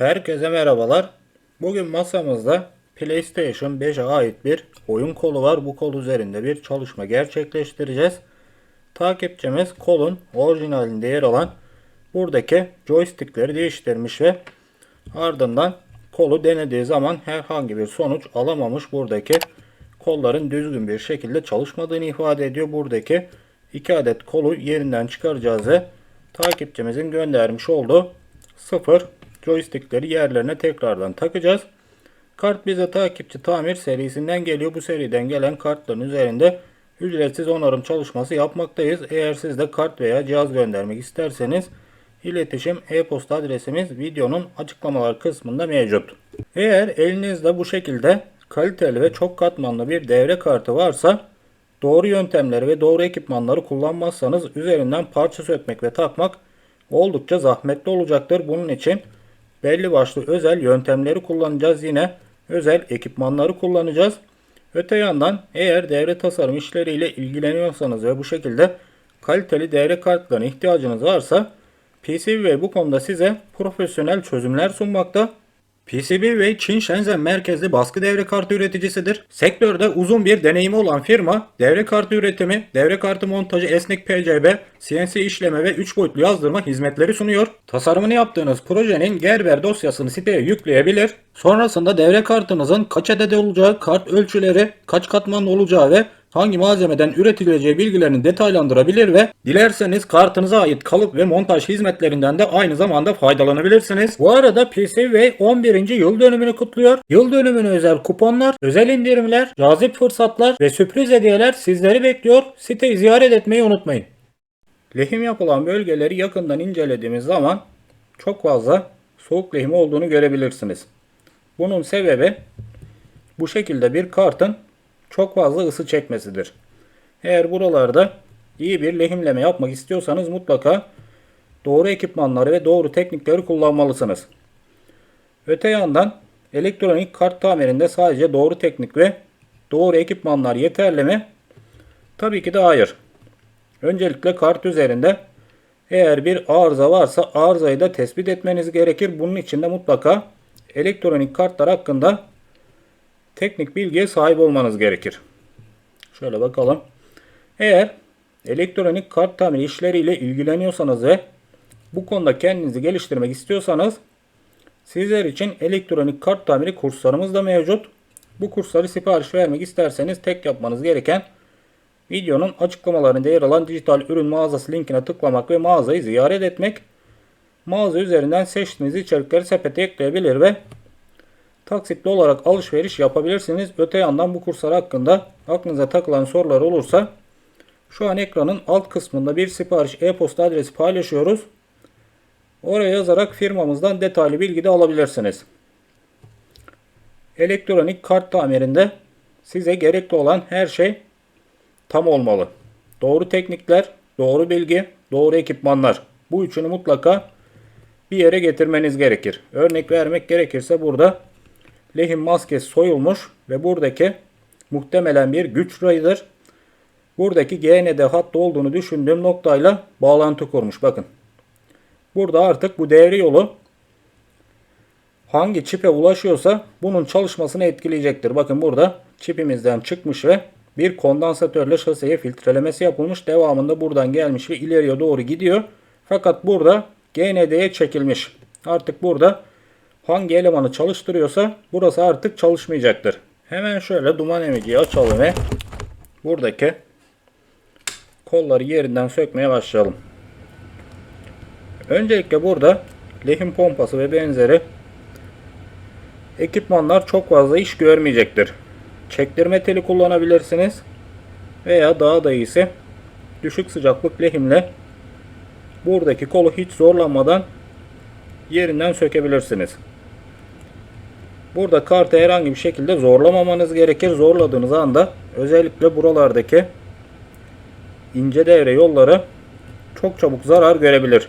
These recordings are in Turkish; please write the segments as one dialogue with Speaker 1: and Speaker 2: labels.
Speaker 1: Herkese merhabalar. Bugün masamızda PlayStation 5'e ait bir oyun kolu var. Bu kol üzerinde bir çalışma gerçekleştireceğiz. Takipçimiz kolun orijinalinde yer alan buradaki joystickleri değiştirmiş ve ardından kolu denediği zaman herhangi bir sonuç alamamış. Buradaki kolların düzgün bir şekilde çalışmadığını ifade ediyor. Buradaki iki adet kolu yerinden çıkaracağız ve takipçimizin göndermiş olduğu sıfır joystickleri yerlerine tekrardan takacağız. Kart bize takipçi tamir serisinden geliyor. Bu seriden gelen kartların üzerinde ücretsiz onarım çalışması yapmaktayız. Eğer siz de kart veya cihaz göndermek isterseniz iletişim e-posta adresimiz videonun açıklamalar kısmında mevcut. Eğer elinizde bu şekilde kaliteli ve çok katmanlı bir devre kartı varsa doğru yöntemleri ve doğru ekipmanları kullanmazsanız üzerinden parça sökmek ve takmak oldukça zahmetli olacaktır. Bunun için belli başlı özel yöntemleri kullanacağız. Yine özel ekipmanları kullanacağız. Öte yandan eğer devre tasarım işleriyle ilgileniyorsanız ve bu şekilde kaliteli devre kartlarına ihtiyacınız varsa PCBWay bu konuda size profesyonel çözümler sunmakta. PCBWay Çin Shenzhen merkezli baskı devre kartı üreticisidir. Sektörde uzun bir deneyimi olan firma, devre kartı üretimi, devre kartı montajı, esnek PCB, CNC işleme ve 3 boyutlu yazdırma hizmetleri sunuyor. Tasarımını yaptığınız projenin Gerber dosyasını siteye yükleyebilir. Sonrasında devre kartınızın kaç adet olacağı, kart ölçüleri, kaç katmanlı olacağı ve hangi malzemeden üretileceği bilgilerini detaylandırabilir ve dilerseniz kartınıza ait kalıp ve montaj hizmetlerinden de aynı zamanda faydalanabilirsiniz. Bu arada PCV 11. yıl dönümünü kutluyor. Yıl dönümüne özel kuponlar, özel indirimler, cazip fırsatlar ve sürpriz hediyeler sizleri bekliyor. Siteyi ziyaret etmeyi unutmayın. Lehim yapılan bölgeleri yakından incelediğimiz zaman çok fazla soğuk lehim olduğunu görebilirsiniz. Bunun sebebi bu şekilde bir kartın çok fazla ısı çekmesidir. Eğer buralarda iyi bir lehimleme yapmak istiyorsanız mutlaka doğru ekipmanları ve doğru teknikleri kullanmalısınız. Öte yandan elektronik kart tamirinde sadece doğru teknik ve doğru ekipmanlar yeterli mi? Tabii ki de hayır. Öncelikle kart üzerinde eğer bir arıza varsa arızayı da tespit etmeniz gerekir. Bunun için de mutlaka elektronik kartlar hakkında teknik bilgiye sahip olmanız gerekir. Şöyle bakalım. Eğer elektronik kart tamir işleriyle ilgileniyorsanız ve bu konuda kendinizi geliştirmek istiyorsanız sizler için elektronik kart tamiri kurslarımız da mevcut. Bu kursları sipariş vermek isterseniz tek yapmanız gereken videonun açıklamalarında yer alan dijital ürün mağazası linkine tıklamak ve mağazayı ziyaret etmek. Mağaza üzerinden seçtiğiniz içerikleri sepete ekleyebilir ve taksitli olarak alışveriş yapabilirsiniz. Öte yandan bu kurslar hakkında aklınıza takılan sorular olursa şu an ekranın alt kısmında bir sipariş e-posta adresi paylaşıyoruz. Oraya yazarak firmamızdan detaylı bilgi de alabilirsiniz. Elektronik kart tamirinde size gerekli olan her şey tam olmalı. Doğru teknikler, doğru bilgi, doğru ekipmanlar. Bu üçünü mutlaka bir yere getirmeniz gerekir. Örnek vermek gerekirse burada lehim maskesi soyulmuş ve buradaki muhtemelen bir güç rayıdır. Buradaki GND hattı olduğunu düşündüğüm noktayla bağlantı kurmuş. Bakın. Burada artık bu devre yolu hangi çipe ulaşıyorsa bunun çalışmasını etkileyecektir. Bakın burada çipimizden çıkmış ve bir kondansatörle şaseye filtrelemesi yapılmış. Devamında buradan gelmiş ve ileriye doğru gidiyor. Fakat burada GND'ye çekilmiş. Artık burada hangi elemanı çalıştırıyorsa burası artık çalışmayacaktır. Hemen şöyle duman emiciyi açalım ve buradaki kolları yerinden sökmeye başlayalım. Öncelikle burada lehim pompası ve benzeri ekipmanlar çok fazla iş görmeyecektir. Çektirme teli kullanabilirsiniz veya daha da iyisi düşük sıcaklık lehimle buradaki kolu hiç zorlanmadan yerinden sökebilirsiniz. Burada kartı herhangi bir şekilde zorlamamanız gerekir. Zorladığınız anda özellikle buralardaki ince devre yolları çok çabuk zarar görebilir.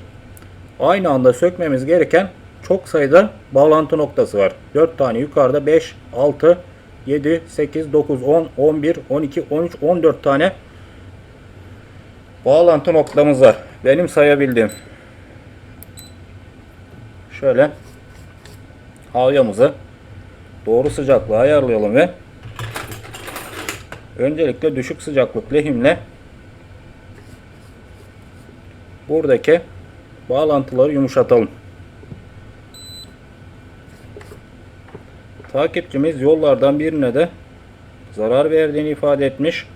Speaker 1: Aynı anda sökmemiz gereken çok sayıda bağlantı noktası var. 4 tane yukarıda 5, 6, 7, 8, 9, 10, 11, 12, 13, 14 tane bağlantı noktamız var. Benim sayabildiğim. Şöyle havyamızı doğru sıcaklığa ayarlayalım ve öncelikle düşük sıcaklık lehimle buradaki bağlantıları yumuşatalım. Takipçimiz yollardan birine de zarar verdiğini ifade etmiş.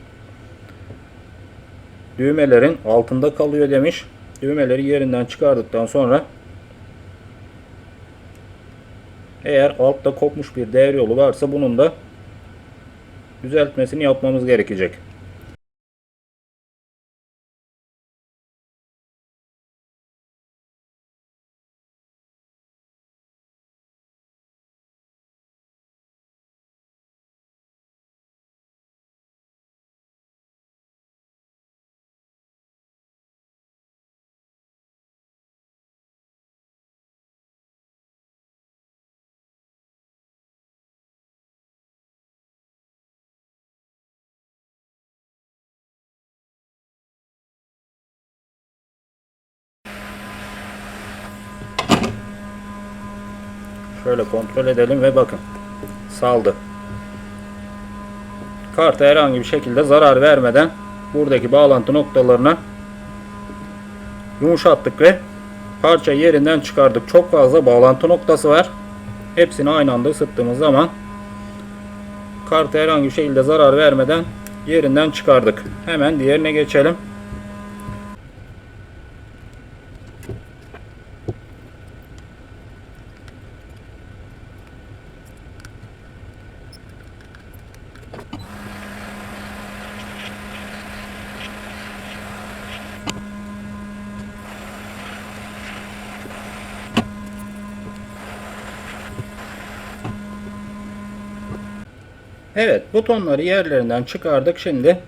Speaker 1: Düğmelerin altında kalıyor demiş. Düğmeleri yerinden çıkardıktan sonra eğer altta kopmuş bir değer yolu varsa bunun da düzeltmesini yapmamız gerekecek. Şöyle kontrol edelim ve bakın. Saldı. Karta herhangi bir şekilde zarar vermeden buradaki bağlantı noktalarına yumuşattık ve parça yerinden çıkardık. Çok fazla bağlantı noktası var. Hepsini aynı anda ısıttığımız zaman karta herhangi bir şekilde zarar vermeden yerinden çıkardık. Hemen diğerine geçelim. Evet butonları yerlerinden çıkardık. Şimdi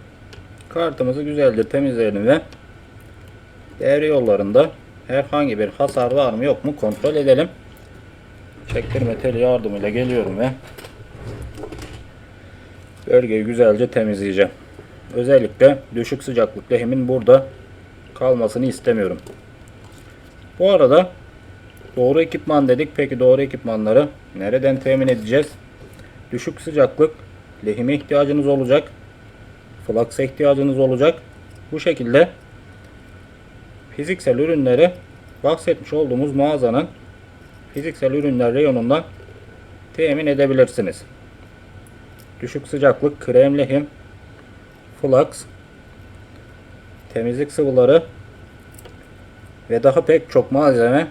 Speaker 1: kartımızı güzelce temizleyelim ve devre yollarında herhangi bir hasar var mı yok mu kontrol edelim. Çektirme teli yardımıyla geliyorum ve bölgeyi güzelce temizleyeceğim. Özellikle düşük sıcaklık lehimin burada kalmasını istemiyorum. Bu arada doğru ekipman dedik. Peki doğru ekipmanları nereden temin edeceğiz? Düşük sıcaklık lehime ihtiyacınız olacak. Flux'a ihtiyacınız olacak. Bu şekilde fiziksel ürünleri bahsetmiş olduğumuz mağazanın fiziksel ürünler reyonundan temin edebilirsiniz. Düşük sıcaklık, krem lehim, flux, temizlik sıvıları ve daha pek çok malzeme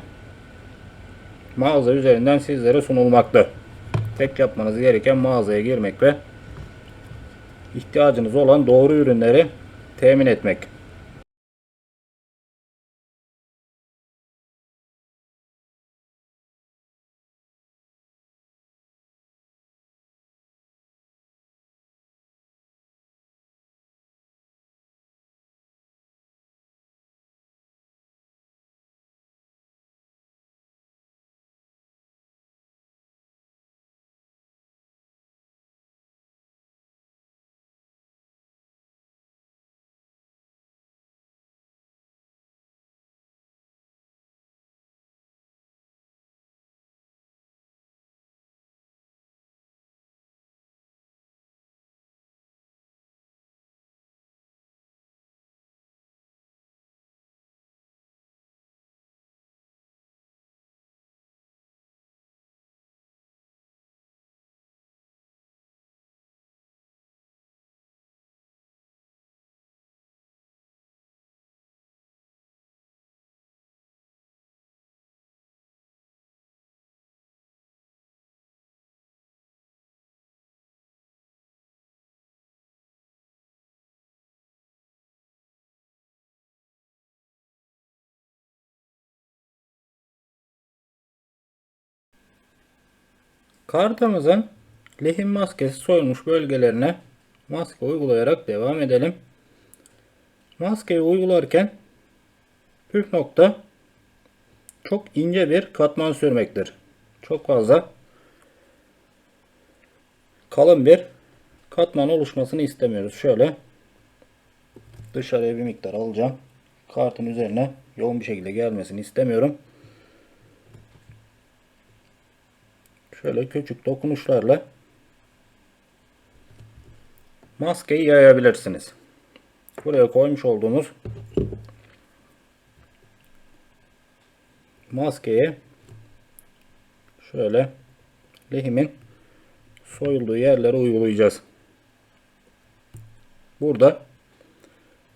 Speaker 1: mağaza üzerinden sizlere sunulmakta. Tek yapmanız gereken mağazaya girmek ve ihtiyacınız olan doğru ürünleri temin etmek. Kartımızın lehim maskesi soyulmuş bölgelerine maske uygulayarak devam edelim. Maskeyi uygularken püf nokta çok ince bir katman sürmektir. Çok fazla kalın bir katman oluşmasını istemiyoruz. Şöyle dışarıya bir miktar alacağım. Kartın üzerine yoğun bir şekilde gelmesini istemiyorum. Şöyle küçük dokunuşlarla maskeyi yayabilirsiniz. Buraya koymuş olduğumuz maskeye şöyle lehimin soyulduğu yerlere uygulayacağız. Burada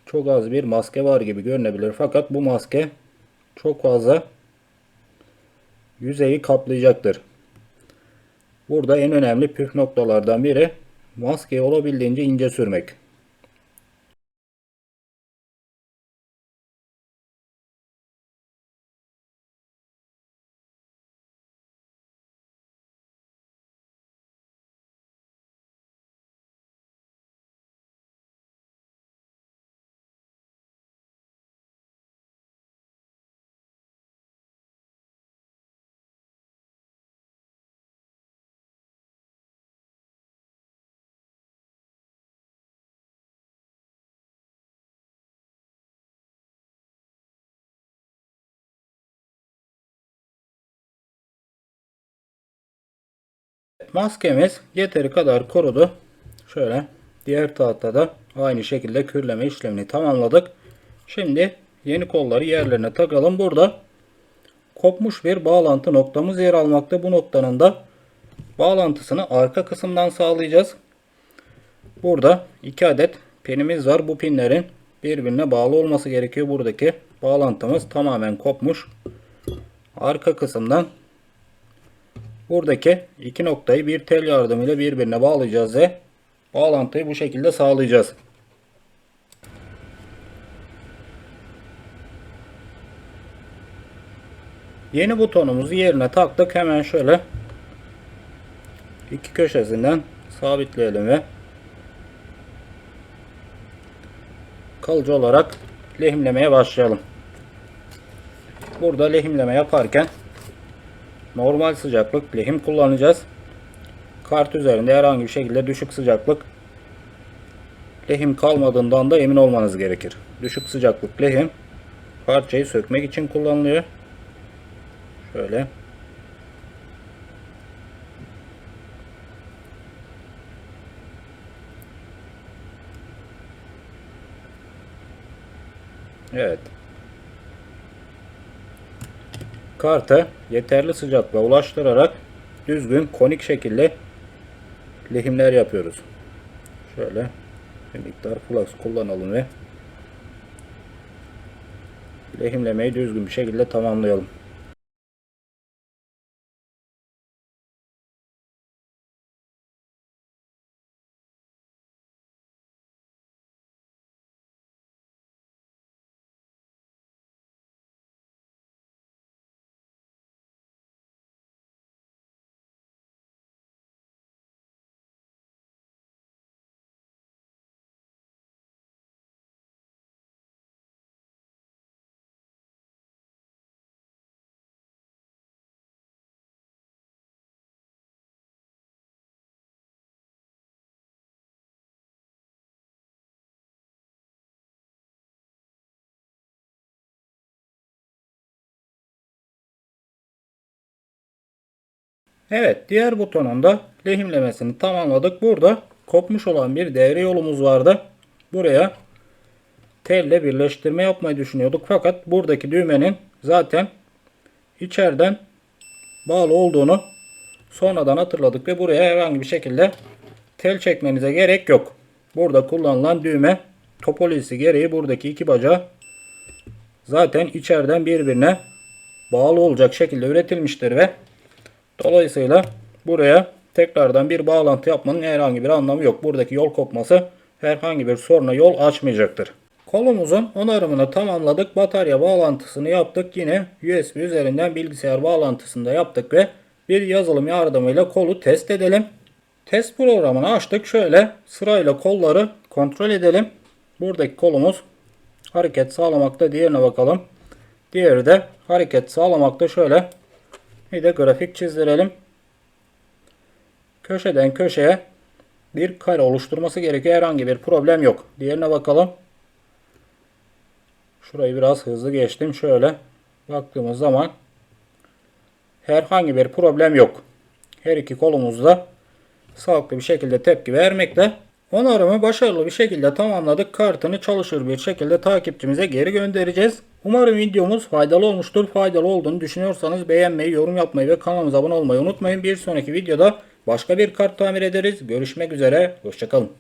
Speaker 1: çok az bir maske var gibi görünebilir. Fakat bu maske çok fazla yüzeyi kaplayacaktır. Burada en önemli püf noktalardan biri maskeyi olabildiğince ince sürmek. Maskemiz yeteri kadar kurudu. Şöyle diğer tahta da aynı şekilde kürleme işlemini tamamladık. Şimdi yeni kolları yerlerine takalım. Burada kopmuş bir bağlantı noktamız yer almakta. Bu noktanın da bağlantısını arka kısımdan sağlayacağız. Burada iki adet pinimiz var. Bu pinlerin birbirine bağlı olması gerekiyor. Buradaki bağlantımız tamamen kopmuş. Arka kısımdan Buradaki iki noktayı bir tel yardımıyla birbirine bağlayacağız ve bağlantıyı bu şekilde sağlayacağız. Yeni butonumuzu yerine taktık. Hemen şöyle iki köşesinden sabitleyelim ve kalıcı olarak lehimlemeye başlayalım. Burada lehimleme yaparken normal sıcaklık lehim kullanacağız. Kart üzerinde herhangi bir şekilde düşük sıcaklık lehim kalmadığından da emin olmanız gerekir. Düşük sıcaklık lehim parçayı sökmek için kullanılıyor. Şöyle. Evet. Kartı yeterli sıcaklığa ulaştırarak düzgün konik şekilde lehimler yapıyoruz. Şöyle bir miktar flux kullanalım ve lehimlemeyi düzgün bir şekilde tamamlayalım. Evet diğer butonunda lehimlemesini tamamladık. Burada kopmuş olan bir devre yolumuz vardı. Buraya telle birleştirme yapmayı düşünüyorduk. Fakat buradaki düğmenin zaten içeriden bağlı olduğunu sonradan hatırladık ve buraya herhangi bir şekilde tel çekmenize gerek yok. Burada kullanılan düğme topolojisi gereği buradaki iki bacağı zaten içeriden birbirine bağlı olacak şekilde üretilmiştir ve Dolayısıyla buraya tekrardan bir bağlantı yapmanın herhangi bir anlamı yok. Buradaki yol kopması herhangi bir soruna yol açmayacaktır. Kolumuzun onarımını tamamladık. Batarya bağlantısını yaptık. Yine USB üzerinden bilgisayar bağlantısını da yaptık ve bir yazılım yardımıyla kolu test edelim. Test programını açtık. Şöyle sırayla kolları kontrol edelim. Buradaki kolumuz hareket sağlamakta. Diğerine bakalım. Diğeri de hareket sağlamakta. Şöyle bir de grafik çizdirelim. Köşeden köşeye bir kare oluşturması gerekiyor. Herhangi bir problem yok. Diğerine bakalım. Şurayı biraz hızlı geçtim. Şöyle baktığımız zaman herhangi bir problem yok. Her iki kolumuz da sağlıklı bir şekilde tepki vermekte. Onarımı başarılı bir şekilde tamamladık. Kartını çalışır bir şekilde takipçimize geri göndereceğiz. Umarım videomuz faydalı olmuştur. Faydalı olduğunu düşünüyorsanız beğenmeyi, yorum yapmayı ve kanalımıza abone olmayı unutmayın. Bir sonraki videoda başka bir kart tamir ederiz. Görüşmek üzere. Hoşçakalın.